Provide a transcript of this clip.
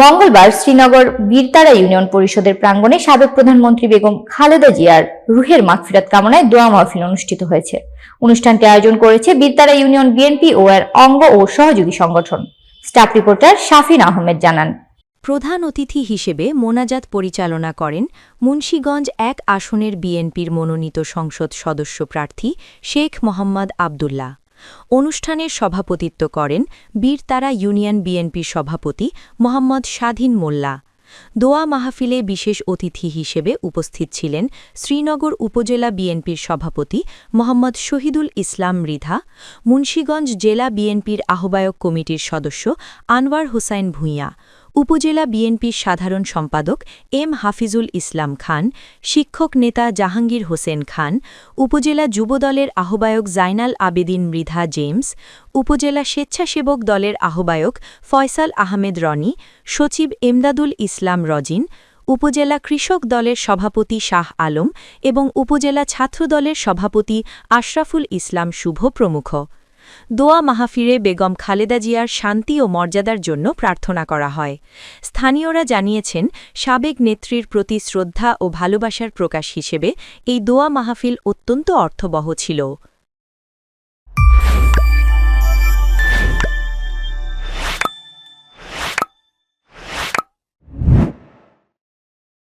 মঙ্গলবার শ্রীনগর বীরতারা ইউনিয়ন পরিষদের প্রাঙ্গণে সাবেক প্রধানমন্ত্রী বেগম খালেদা জিয়ার রুহের মাগফিরাত কামনায় দোয়া মাহফিল অনুষ্ঠিত হয়েছে। অনুষ্ঠানটি আয়োজন করেছে বীরতারা ইউনিয়ন বিএনপি ও এর অঙ্গ ও সহযোগী সংগঠন। স্টাফ রিপোর্টার শাফিন আহমেদ জানান। প্রধান অতিথি হিসেবে মোনাজাত পরিচালনা করেন মুন্সীগঞ্জ এক আসনের বিএনপির মনোনীত সংসদ সদস্য প্রার্থী শেখ মোহাম্মদ আবদুল্লাহ। অনুষ্ঠানের সভাপতিত্ব করেন বীরতারা ইউনিয়ন বিএনপির সভাপতি মোহাম্মদ স্বাধীন মোল্লা। দোয়া মাহফিলে বিশেষ অতিথি হিসেবে উপস্থিত ছিলেন শ্রীনগর উপজেলা বিএনপির সভাপতি মোহাম্মদ শহীদুল ইসলাম মৃধা মুন্সীগঞ্জ জেলা বিএনপির আহ্বায়ক কমিটির সদস্য আনোয়ার হোসাইন ভূঁইয়া উপজেলা বিএনপির সাধারণ সম্পাদক এম হাফিজুল ইসলাম খান, শিক্ষক নেতা জাহাঙ্গীর হোসেন খান, উপজেলা যুবদলের আহ্বায়ক জাইনাল আবেদিন মৃধা জেমস, উপজেলা স্বেচ্ছাসেবক দলের আহ্বায়ক ফয়সাল আহমেদ রনি, সচিব এমদাদুল ইসলাম রজিন, উপজেলা কৃষক দলের সভাপতি শাহ আলম এবং উপজেলা ছাত্রদলের সভাপতি আশরাফুল ইসলাম শুভ প্রমুখ। দোয়া মাহফিরে বেগম খালেদা জিয়ার শান্তি ও মর্যাদার জন্য প্রার্থনা করা হয়। স্থানীয়রা জানিয়েছেন, সাবেক নেত্রীর প্রতি শ্রদ্ধা ও ভালোবাসার প্রকাশ হিসেবে এই দোয়া মাহফিল অত্যন্ত অর্থবহ ছিল।